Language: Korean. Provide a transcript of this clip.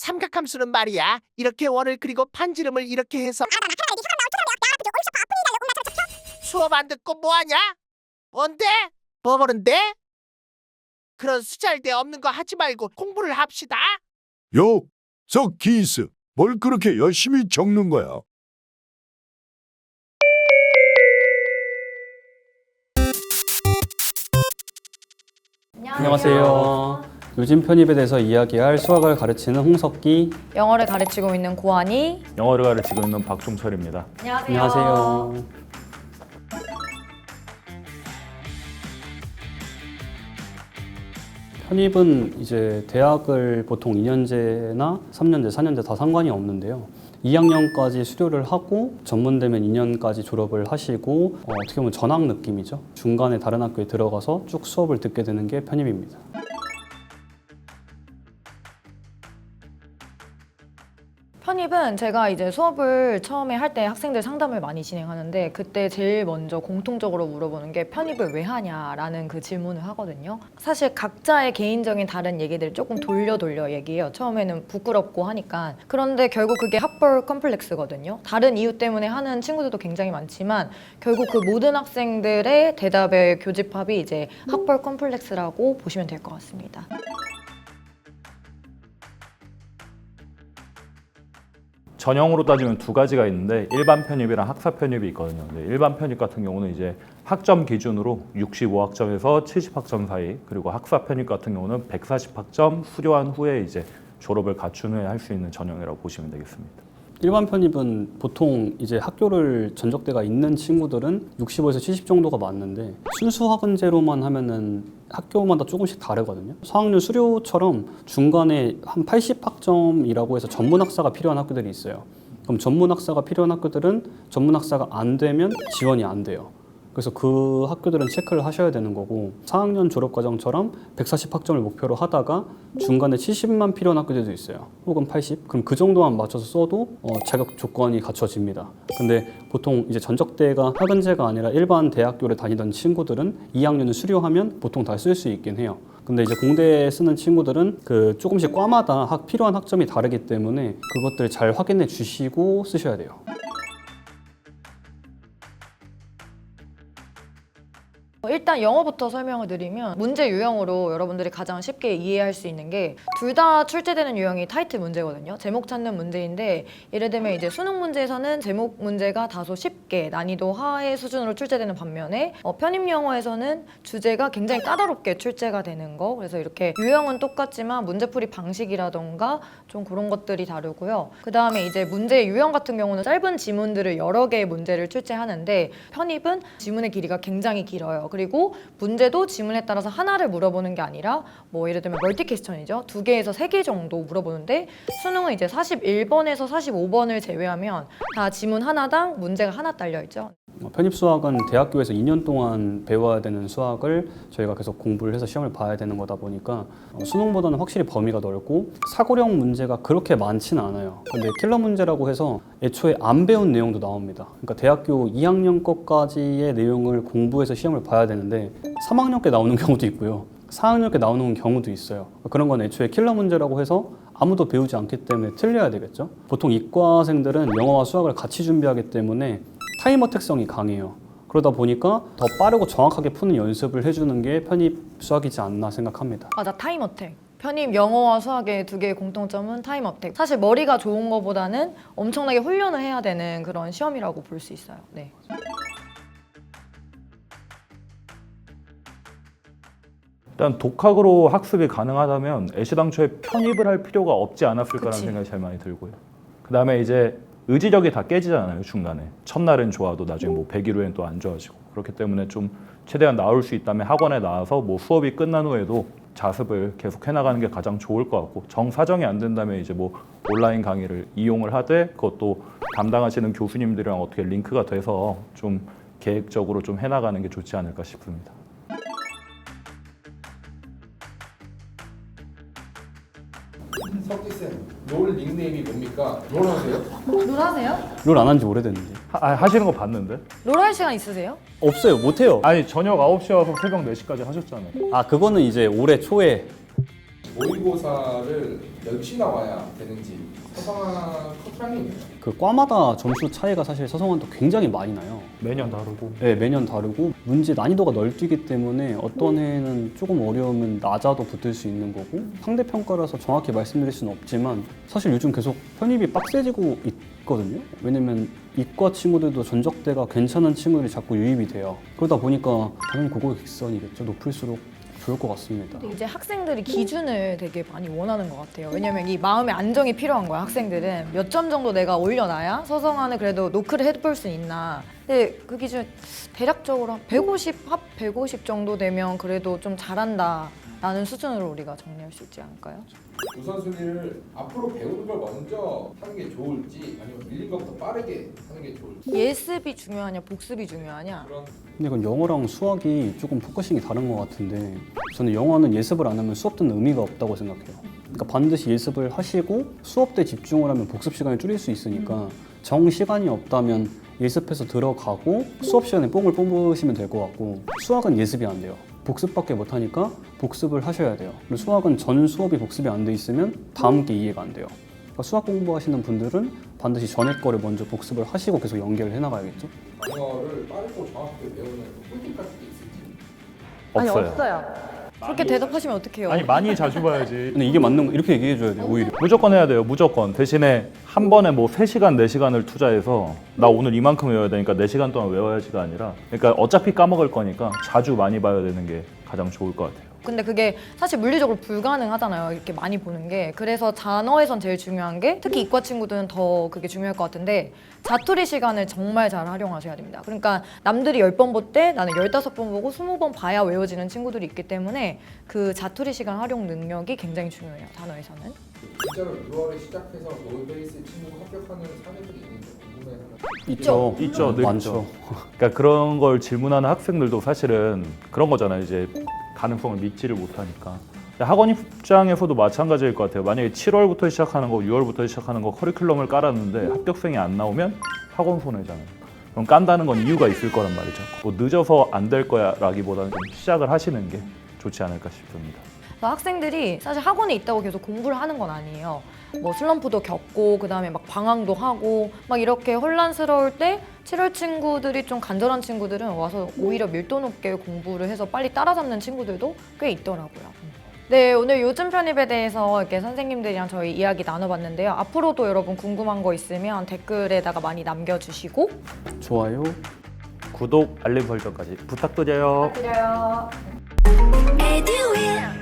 삼각함수는 말이야. 이렇게 원을 그리고 판지름을 이렇게 해서 수업 안 듣고 뭐하냐? 뭔데? 뭐 보는데? 그런 수잘데 없는 거 하지 말고 공부를 합시다. 요, 저 기스, 뭘 그렇게 열심히 적는 거야? 안녕하세요. 요즘 편입에 대해서 이야기할 수학을 가르치는 홍석기. 영어를 가르치고 있는 고한이 영어를 가르치고 있는 박종철입니다. 안녕하세요. 편입은 이제 대학을 보통 2년제나 3년제, 4년제 다 상관이 없는데요. 2학년까지 수료를 하고 전문되면 2년까지 졸업을 하시고 어, 어떻게 보면 전학 느낌이죠. 중간에 다른 학교에 들어가서 쭉 수업을 듣게 되는 게 편입입니다. 편입은 제가 이제 수업을 처음에 할 때 학생들 상담을 많이 진행하는데 그때 제일 먼저 공통적으로 물어보는 게 편입을 왜 하냐라는 그 질문을 하거든요. 사실 각자의 개인적인 다른 얘기들을 조금 돌려 돌려 얘기해요. 처음에는 부끄럽고 하니까. 그런데 결국 그게 학벌 컴플렉스거든요. 다른 이유 때문에 하는 친구들도 굉장히 많지만 결국 그 모든 학생들의 대답의 교집합이 이제 학벌 컴플렉스라고 보시면 될 것 같습니다. 전형으로 따지면 두 가지가 있는데 일반 편입이랑 학사 편입이 있거든요. 근데 일반 편입 같은 경우는 이제 학점 기준으로 65학점에서 70학점 사이, 그리고 학사 편입 같은 경우는 140학점 수료한 후에 이제 졸업을 갖춘 후에 할 수 있는 전형이라고 보시면 되겠습니다. 일반 편입은 보통 이제 학교를 전적대가 있는 친구들은 65에서 70 정도가 맞는데 순수 학원제로만 하면은 학교마다 조금씩 다르거든요. 4학년 수료처럼 중간에 한 80학점이라고 해서 전문 학사가 필요한 학교들이 있어요. 그럼 전문 학사가 필요한 학교들은 전문 학사가 안 되면 지원이 안 돼요. 그래서 그 학교들은 체크를 하셔야 되는 거고 4학년 졸업 과정처럼 140학점을 목표로 하다가 중간에 70만 필요한 학교들도 있어요. 혹은 80. 그럼 그 정도만 맞춰서 써도 어, 자격 조건이 갖춰집니다. 근데 보통 이제 전적대가 학원제가 아니라 일반 대학교를 다니던 친구들은 2학년을 수료하면 보통 다 쓸 수 있긴 해요. 근데 이제 공대에 쓰는 친구들은 그 조금씩 과마다 학 필요한 학점이 다르기 때문에 그것들 잘 확인해 주시고 쓰셔야 돼요. 일단 영어부터 설명을 드리면 문제 유형으로 여러분들이 가장 쉽게 이해할 수 있는 게 둘 다 출제되는 유형이 타이틀 문제거든요. 제목 찾는 문제인데 예를 들면 이제 수능 문제에서는 제목 문제가 다소 쉽게 난이도 하의 수준으로 출제되는 반면에 어, 편입 영어에서는 주제가 굉장히 까다롭게 출제가 되는 거. 그래서 이렇게 유형은 똑같지만 문제풀이 방식이라던가 좀 그런 것들이 다르고요. 그 다음에 이제 문제 유형 같은 경우는 짧은 지문들을 여러 개의 문제를 출제하는데 편입은 지문의 길이가 굉장히 길어요. 그리고 문제도 지문에 따라서 하나를 물어보는 게 아니라 뭐 예를 들면 멀티 퀘스천이죠. 두 개에서 세 개 정도 물어보는데 수능은 이제 41번에서 45번을 제외하면 다 지문 하나당 문제가 하나 딸려 있죠. 어, 편입 수학은 대학교에서 2년 동안 배워야 되는 수학을 저희가 계속 공부를 해서 시험을 봐야 되는 거다 보니까 어, 수능보다는 확실히 범위가 넓고 사고력 문제가 그렇게 많지는 않아요. 근데 킬러 문제라고 해서 애초에 안 배운 내용도 나옵니다. 그러니까 대학교 2학년 것까지의 내용을 공부해서 시험을 봐야 되는데 3학년 께 나오는 경우도 있고요. 4학년 께 나오는 경우도 있어요. 그런 건 애초에 킬러 문제라고 해서 아무도 배우지 않기 때문에 틀려야 되겠죠. 보통 이과생들은 영어와 수학을 같이 준비하기 때문에 타이머 특성이 강해요. 그러다 보니까 더 빠르고 정확하게 푸는 연습을 해주는 게 편입 수학이지 않나 생각합니다. 맞아 타임 어택. 편입 영어와 수학의 두 개의 공통점은 타임 어택. 사실 머리가 좋은 것보다는 엄청나게 훈련을 해야 되는 그런 시험이라고 볼 수 있어요. 네. 일단 독학으로 학습이 가능하다면 애시당초에 편입을 할 필요가 없지 않았을까라는 그치. 생각이 제일 많이 들고요. 그 다음에 이제 의지력이 다 깨지잖아요 중간에 첫날은 좋아도 나중에 뭐 100일 후엔 또 안 좋아지고 그렇기 때문에 좀 최대한 나올 수 있다면 학원에 나와서 뭐 수업이 끝난 후에도 자습을 계속 해나가는 게 가장 좋을 것 같고 정사정이 안 된다면 이제 뭐 온라인 강의를 이용을 하되 그것도 담당하시는 교수님들이랑 어떻게 링크가 돼서 좀 계획적으로 좀 해나가는 게 좋지 않을까 싶습니다. 롤 닉네임이 뭡니까? 롤 하세요? 롤 하세요? 롤 안 한 지 오래됐는데. 하, 아, 하시는 거 봤는데? 롤 할 시간 있으세요? 없어요. 못 해요. 아니 저녁 9시 와서 새벽 4시까지 하셨잖아요. 아, 그거는 이제 올해 초에 모의고사를 몇이나 와야 되는지 서성한 커트라인이에요. 그 과마다 점수 차이가 사실 서성한도 굉장히 많이 나요. 매년 다르고 네, 매년 다르고 문제 난이도가 널뛰기 때문에 어떤 해는 조금 어려우면 낮아도 붙을 수 있는 거고 상대 평가라서 정확히 말씀드릴 수는 없지만 사실 요즘 계속 편입이 빡세지고 있거든요. 왜냐면 이과 친구들도 전적대가 괜찮은 친구들이 자꾸 유입이 돼요. 그러다 보니까 당연히 고고 객선이겠죠. 높을수록 좋을 것 같습니다. 이제 학생들이 기준을 되게 많이 원하는 것 같아요. 왜냐면 이 마음의 안정이 필요한 거야, 학생들은. 몇 점 정도 내가 올려놔야 서성안을 그래도 노크를 해볼 수 있나. 근데 그 기준 대략적으로 한 150, 합 150 정도 되면 그래도 좀 잘한다. 라는 수준으로 우리가 정리할 수 있지 않을까요? 우선순위를 앞으로 배우는 걸 먼저 하는 게 좋을지 아니면 밀린 것부터 빠르게 하는 게 좋을지 예습이 중요하냐, 복습이 중요하냐? 그런 근데 이건 영어랑 수학이 조금 포커싱이 다른 것 같은데 저는 영어는 예습을 안 하면 수업 듣는 의미가 없다고 생각해요. 그러니까 반드시 예습을 하시고 수업 때 집중을 하면 복습 시간을 줄일 수 있으니까 정 시간이 없다면 예습해서 들어가고 수업 시간에 뽕을 뽑으시면 될 것 같고 수학은 예습이 안 돼요. 복습밖에 못 하니까 복습을 하셔야 돼요. 그리고 수학은 전 수업이 복습이 안 돼 있으면 다음 게 이해가 안 돼요. 그러니까 수학 공부하시는 분들은 반드시 전에 거를 먼저 복습을 하시고 계속 연결을 해나가야겠죠. 영어를 빠르고 정확하게 배우는 그 꿀팁 같은 게 있을지 아니, 없어요. 그렇게 대답하시면 어떡해요? 아니 많이 자주 봐야지 근데 이게 맞는 거 이렇게 얘기해 줘야 돼요. 오히려. 무조건 해야 돼요. 무조건. 대신에 한 번에 뭐 3시간, 4시간을 투자해서 나 오늘 이만큼 외워야 되니까 4시간 동안 외워야지가 아니라 그러니까 어차피 까먹을 거니까 자주 많이 봐야 되는 게 가장 좋을 것 같아요. 근데 그게 사실 물리적으로 불가능하잖아요. 이렇게 많이 보는 게. 그래서 단어에선 제일 중요한 게 특히 이과 친구들은 더 그게 중요할 것 같은데 자투리 시간을 정말 잘 활용하셔야 됩니다. 그러니까 남들이 10번 볼 때 나는 15번 보고 20번 봐야 외워지는 친구들이 있기 때문에 그 자투리 시간 활용 능력이 굉장히 중요해요. 단어에서는. 진짜로 6월에 시작해서 노베이스 친구가 합격하는 사례들이 궁금해하는 있죠. 있죠, 늘 많죠. 그러니까 그런 걸 질문하는 학생들도 사실은 그런 거잖아요. 이제 가능성을 믿지를 못하니까. 근데 학원 입장에서도 마찬가지일 것 같아요. 만약에 7월부터 시작하는 거, 6월부터 시작하는 거 커리큘럼을 깔았는데 합격생이 안 나오면 학원 손해잖아요. 그럼 깐다는 건 이유가 있을 거란 말이죠. 뭐 늦어서 안 될 거야라기보다는 좀 시작을 하시는 게 좋지 않을까 싶습니다. 그래서 학생들이 사실 학원에 있다고 계속 공부를 하는 건 아니에요. 뭐 슬럼프도 겪고 그다음에 막 방황도 하고 막 이렇게 혼란스러울 때 7월 친구들이 좀 간절한 친구들은 와서 오히려 밀도 높게 공부를 해서 빨리 따라잡는 친구들도 꽤 있더라고요. 네, 오늘 요즘 편입에 대해서 이렇게 선생님들이랑 저희 이야기 나눠봤는데요. 앞으로도 여러분 궁금한 거 있으면 댓글에다가 많이 남겨주시고 좋아요. 구독, 알림 설정까지 부탁드려요. 드려요. Edu